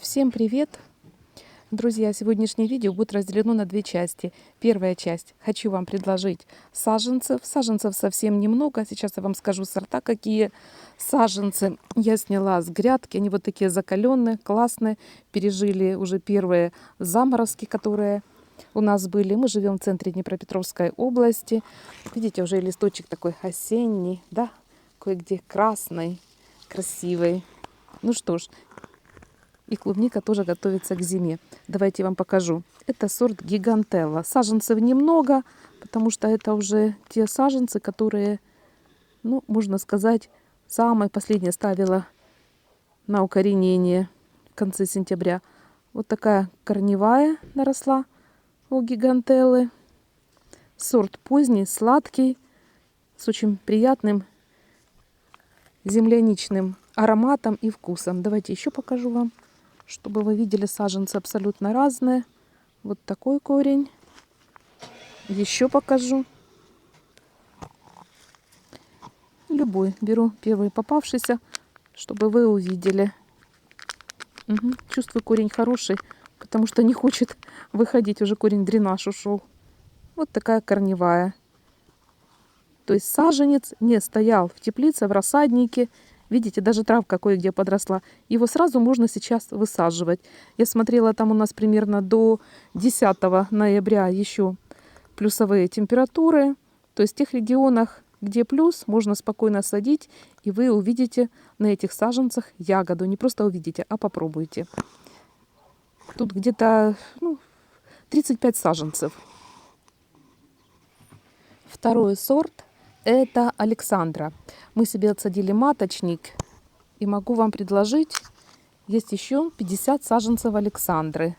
Всем привет! Друзья, сегодняшнее видео будет разделено на две части. Первая часть. Хочу вам предложить саженцев. Саженцев совсем немного. Сейчас я вам скажу сорта, какие саженцы я сняла с грядки. Они вот такие закаленные, классные. Пережили уже первые заморозки, которые у нас были. Мы живем в центре Днепропетровской области. Видите, уже листочек такой осенний, да? Кое-где красный, красивый. Ну что ж, и клубника тоже готовится к зиме. Давайте я вам покажу. Это сорт гигантелла. Саженцев немного, потому что это уже те саженцы, которые, ну, можно сказать, самое последнее ставила на укоренение в конце сентября. Вот такая корневая наросла у гигантеллы. Сорт поздний, сладкий, с очень приятным земляничным ароматом и вкусом. Давайте еще покажу вам чтобы вы видели, саженцы абсолютно разные. Вот такой корень. Еще покажу. Любой беру первый попавшийся, чтобы вы увидели. Угу. Чувствую, корень хороший, потому что не хочет выходить. Уже корень дренаж ушел. Вот такая корневая. То есть саженец не стоял в теплице, в рассаднике, Видите, даже травка кое-где подросла. Его сразу можно сейчас высаживать. Я смотрела, там у нас примерно до 10 ноября еще плюсовые температуры. То есть в тех регионах, где плюс, можно спокойно садить, и вы увидите на этих саженцах ягоду. Не просто увидите, а попробуйте. Тут где-то ну, 35 саженцев. Второй сорт – это Александра. Мы себе отсадили маточник. И могу вам предложить, есть еще 50 саженцев Александры.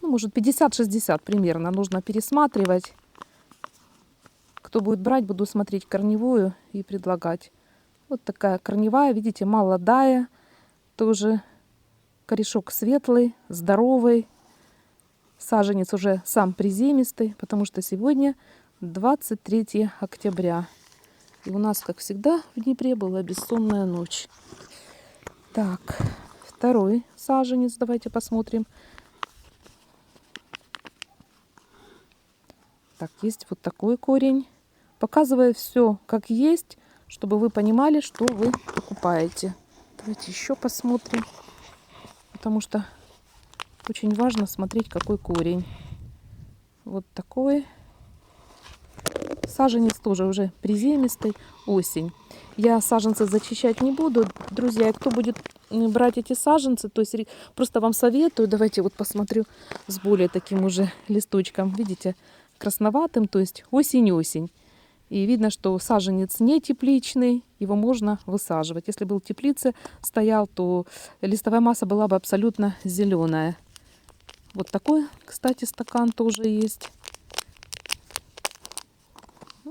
Ну, может 50-60 примерно. Нужно пересматривать. Кто будет брать, буду смотреть корневую и предлагать. Вот такая корневая, видите, молодая. Тоже корешок светлый, здоровый. Саженец уже сам приземистый, потому что сегодня 23 октября. И у нас, как всегда, в Днепре была бессонная ночь. Так, второй саженец, давайте посмотрим. Так, есть вот такой корень. Показываю все как есть, чтобы вы понимали, что вы покупаете. Давайте еще посмотрим, потому что очень важно смотреть, какой корень. Вот такой Саженец тоже уже приземистый, осень. Я саженцы зачищать не буду. Друзья, кто будет брать эти саженцы, то есть просто вам советую, давайте вот посмотрю с более таким уже листочком, видите, красноватым, то есть осень-осень. И видно, что саженец не тепличный, его можно высаживать. Если был в теплице стоял, то листовая масса была бы абсолютно зеленая. Вот такой, кстати, стакан тоже есть.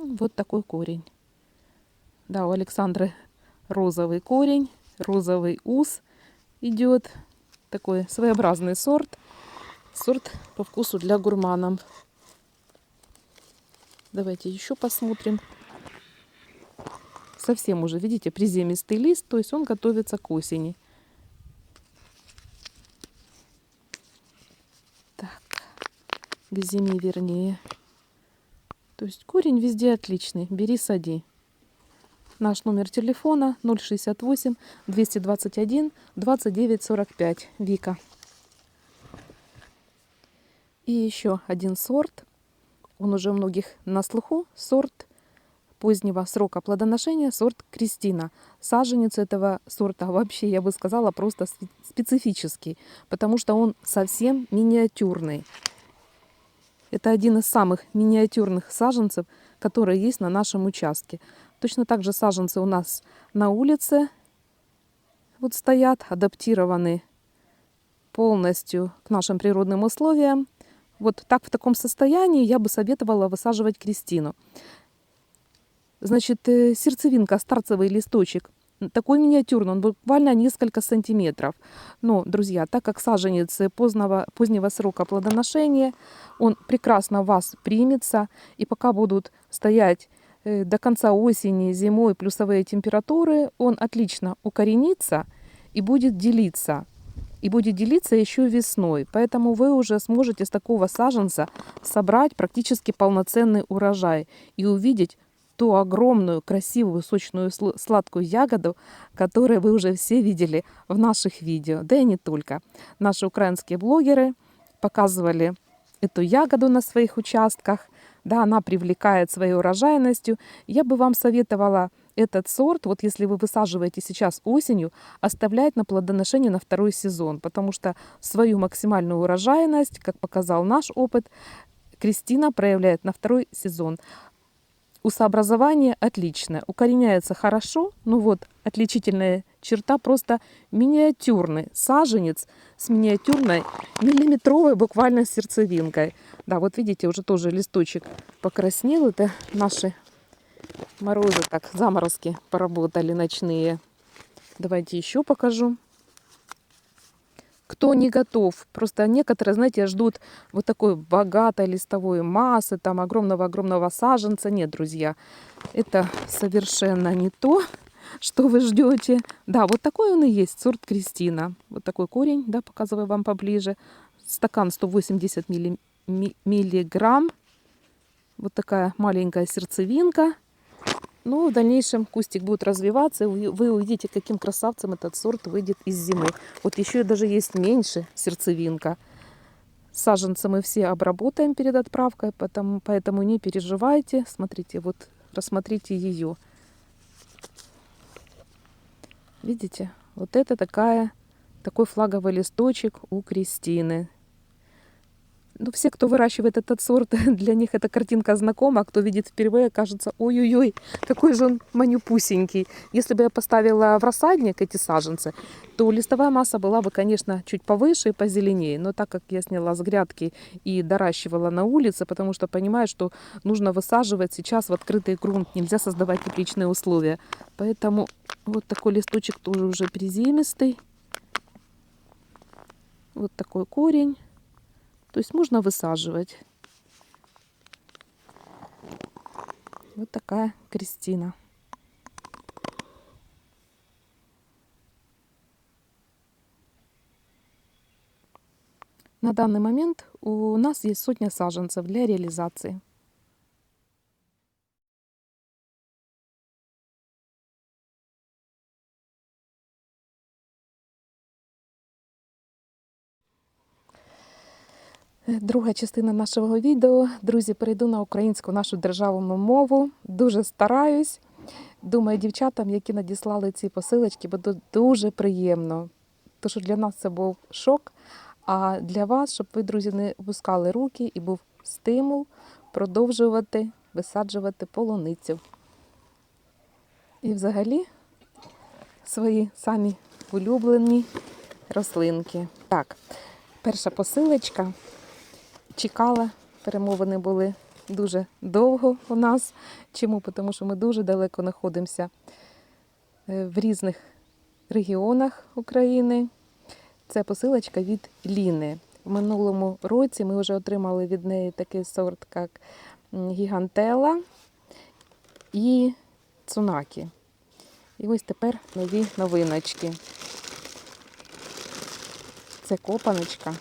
Вот такой корень. Да, у Александры розовый корень, розовый ус идет. Такой своеобразный сорт. Сорт по вкусу для гурманов. Давайте еще посмотрим. Совсем уже, видите, приземистый лист, то есть он готовится к осени. Так, к зиме вернее. То есть корень везде отличный. Бери, сади. Наш номер телефона 068 221 29 45. Вика. И еще один сорт. Он уже многих на слуху. Сорт позднего срока плодоношения, сорт Кристина. Саженец этого сорта вообще, я бы сказала, просто специфический, потому что он совсем миниатюрный. Это один из самых миниатюрных саженцев, которые есть на нашем участке. Точно так же саженцы у нас на улице вот стоят, адаптированы полностью к нашим природным условиям. Вот так в таком состоянии я бы советовала высаживать крестину. Значит, э, сердцевинка, старцевый листочек – такой миниатюрный, он буквально несколько сантиметров. Но, друзья, так как саженец позднего, позднего срока плодоношения, он прекрасно вас примется. И пока будут стоять э, до конца осени, зимой плюсовые температуры, он отлично укоренится и будет делиться. и будет делиться еще весной. Поэтому вы уже сможете с такого саженца собрать практически полноценный урожай и увидеть ту огромную, красивую, сочную, сл- сладкую ягоду, которую вы уже все видели в наших видео, да и не только. Наши украинские блогеры показывали эту ягоду на своих участках, да, она привлекает своей урожайностью. Я бы вам советовала этот сорт, вот если вы высаживаете сейчас осенью, оставлять на плодоношение на второй сезон, потому что свою максимальную урожайность, как показал наш опыт, Кристина проявляет на второй сезон. Усообразование отличное, укореняется хорошо, ну вот отличительная черта просто миниатюрный саженец с миниатюрной миллиметровой буквально сердцевинкой. Да, вот видите, уже тоже листочек покраснел, это наши морозы, так, заморозки поработали ночные. Давайте еще покажу. Кто не готов, просто некоторые, знаете, ждут вот такой богатой листовой массы, там огромного-огромного саженца. Нет, друзья, это совершенно не то, что вы ждете. Да, вот такой он и есть, сорт Кристина. Вот такой корень, да, показываю вам поближе. Стакан 180 милли- ми- миллиграмм. Вот такая маленькая сердцевинка. Ну, в дальнейшем кустик будет развиваться, и вы увидите, каким красавцем этот сорт выйдет из зимы. Вот еще даже есть меньше сердцевинка. Саженцы мы все обработаем перед отправкой, поэтому, поэтому не переживайте. Смотрите, вот рассмотрите ее. Видите? Вот это такая, такой флаговый листочек у Кристины. Ну, все, кто выращивает этот сорт, для них эта картинка знакома, а кто видит впервые, кажется, ой-ой-ой, какой же он манюпусенький. Если бы я поставила в рассадник эти саженцы, то листовая масса была бы, конечно, чуть повыше и позеленее. Но так как я сняла с грядки и доращивала на улице, потому что понимаю, что нужно высаживать сейчас в открытый грунт, нельзя создавать тепличные условия. Поэтому вот такой листочек тоже уже приземистый. Вот такой корень. То есть можно высаживать. Вот такая Кристина. На данный момент у нас есть сотня саженцев для реализации. Друга частина нашого відео. Друзі, перейду на українську нашу державну мову. Дуже стараюсь. Думаю, дівчатам, які надіслали ці посилочки, буде дуже приємно. Тому що для нас це був шок. А для вас, щоб ви, друзі, не опускали руки і був стимул продовжувати висаджувати полуницю. І взагалі свої самі улюблені рослинки. Так, перша посилочка чекала. Перемовини були дуже довго у нас. Чому? Тому що ми дуже далеко знаходимося е, в різних регіонах України. Це посилочка від Ліни. В минулому році ми вже отримали від неї такий сорт, як гігантела і цунакі. І ось тепер нові новиночки. Це копаночка.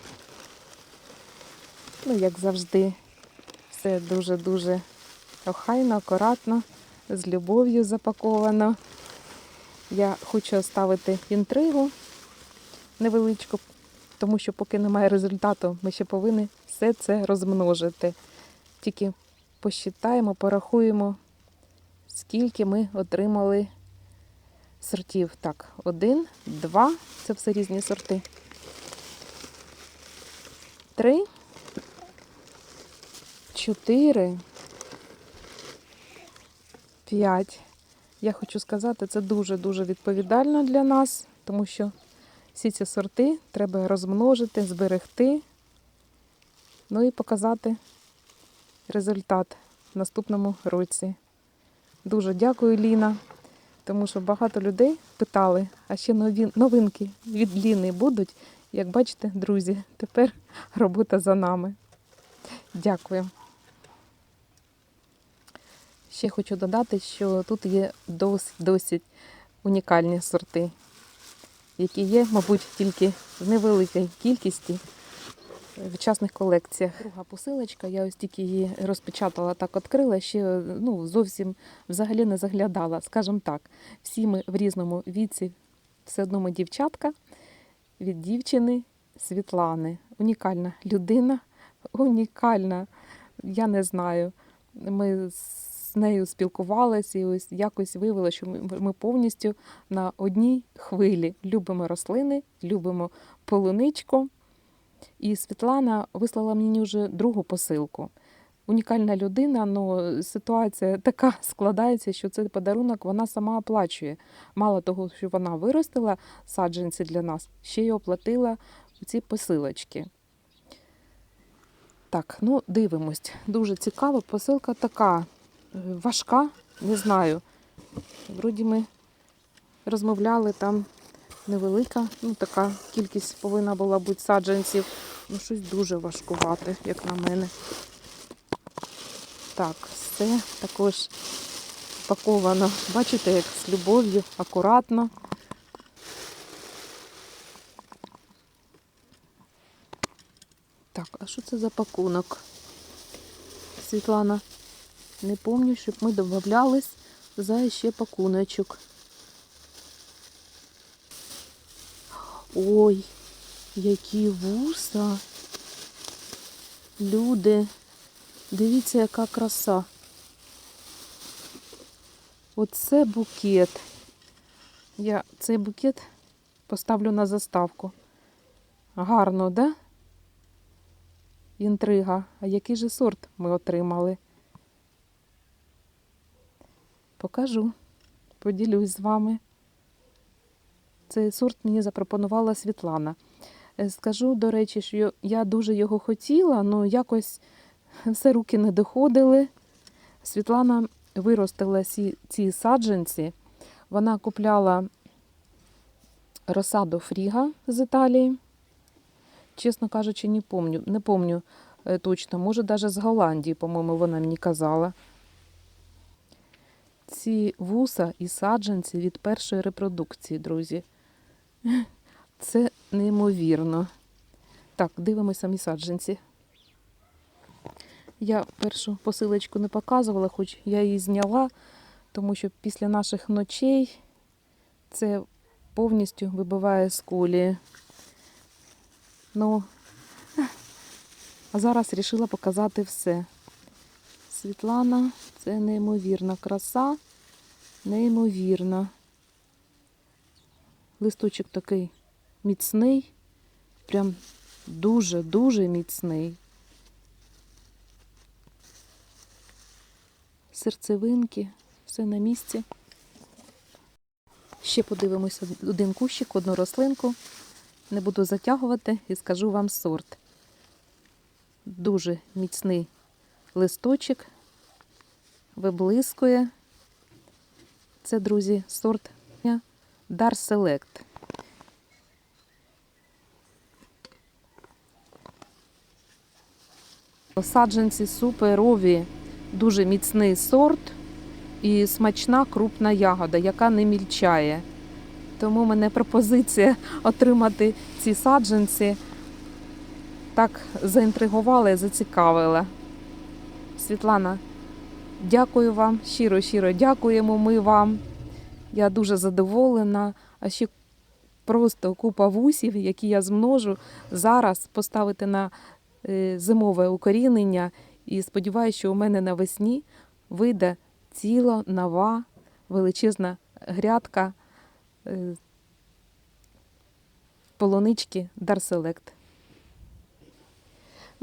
Ну, як завжди, все дуже-дуже охайно, акуратно, з любов'ю запаковано. Я хочу оставити інтригу невеличку, тому що поки немає результату, ми ще повинні все це розмножити. Тільки посчитаємо, порахуємо, скільки ми отримали сортів. Так, один, два, це все різні сорти. Три. Чотири. П'ять. Я хочу сказати, це дуже-дуже відповідально для нас, тому що всі ці сорти треба розмножити, зберегти, ну і показати результат в наступному році. Дуже дякую, Ліна, тому що багато людей питали, а ще новинки від Ліни будуть. Як бачите, друзі, тепер робота за нами. Дякую. Ще хочу додати, що тут є досить, досить унікальні сорти. які є, мабуть, тільки в невеликій кількості в частних колекціях. Друга посилочка, я ось тільки її розпечатала, так відкрила, ще ну, зовсім взагалі не заглядала. Скажімо так, всі ми в різному віці, все одно ми дівчатка від дівчини Світлани. Унікальна людина, унікальна, я не знаю. Ми з нею спілкувалися і ось якось виявилося, що ми, повністю на одній хвилі. Любимо рослини, любимо полуничку. І Світлана вислала мені вже другу посилку. Унікальна людина, але ситуація така складається, що цей подарунок вона сама оплачує. Мало того, що вона виростила саджанці для нас, ще й оплатила ці посилочки. Так, ну дивимось. Дуже цікаво. Посилка така важка, не знаю. Вроді ми розмовляли там невелика, ну така кількість повинна була бути саджанців. Ну, щось дуже важкувате, як на мене. Так, все також паковано. Бачите, як з любов'ю, акуратно. Так, а що це за пакунок? Світлана, не пам'ятаю, щоб ми додавались за ще пакуночок. Ой, які вуса. Люди, дивіться, яка краса. Оце букет. Я цей букет поставлю на заставку. Гарно, да? Інтрига. А який же сорт ми отримали? Покажу, поділюсь з вами. Цей сорт мені запропонувала Світлана. Е, Скажу, до речі, що я дуже його хотіла, але якось все руки не доходили. Світлана виростила ці, ці саджанці. Вона купляла розсаду Фріга з Італії. Чесно кажучи, не помню, не помню е, точно. Може, навіть з Голландії, по-моєму, вона мені казала. Ці вуса і саджанці від першої репродукції, друзі. Це неймовірно. Так, дивимося самі саджанці. Я першу посилочку не показувала, хоч я її зняла, тому що після наших ночей це повністю вибиває з кулі. Ну, а зараз вирішила показати все. Світлана, це неймовірна краса, неймовірна. Листочок такий міцний, прям дуже-дуже міцний. Серцевинки, все на місці. Ще подивимося один кущик, одну рослинку. Не буду затягувати і скажу вам сорт. Дуже міцний листочок, виблискує. Це, друзі, сорт Dar Select. Саджанці суперові, дуже міцний сорт і смачна крупна ягода, яка не мільчає. Тому мене пропозиція отримати ці саджанці так заінтригувала і зацікавила. Світлана, дякую вам, щиро-щиро дякуємо ми вам. Я дуже задоволена, а ще просто купа вусів, які я зможу зараз поставити на е, зимове укорінення. І сподіваюся, що у мене навесні вийде ціла нова величезна грядка е, полунички Дарселект.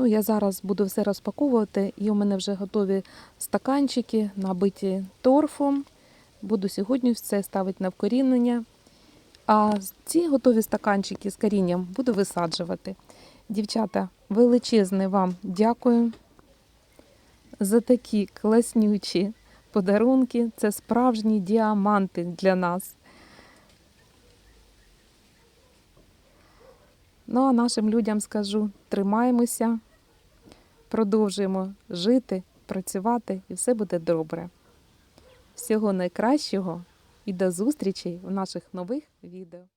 Ну, я зараз буду все розпаковувати, і у мене вже готові стаканчики, набиті торфом. Буду сьогодні все ставити на вкорінення. А ці готові стаканчики з корінням буду висаджувати. Дівчата, величезне вам дякую за такі класнючі подарунки. Це справжні діаманти для нас. Ну, а нашим людям скажу: тримаємося, продовжуємо жити, працювати, і все буде добре. Всього найкращого і до зустрічей в наших нових відео.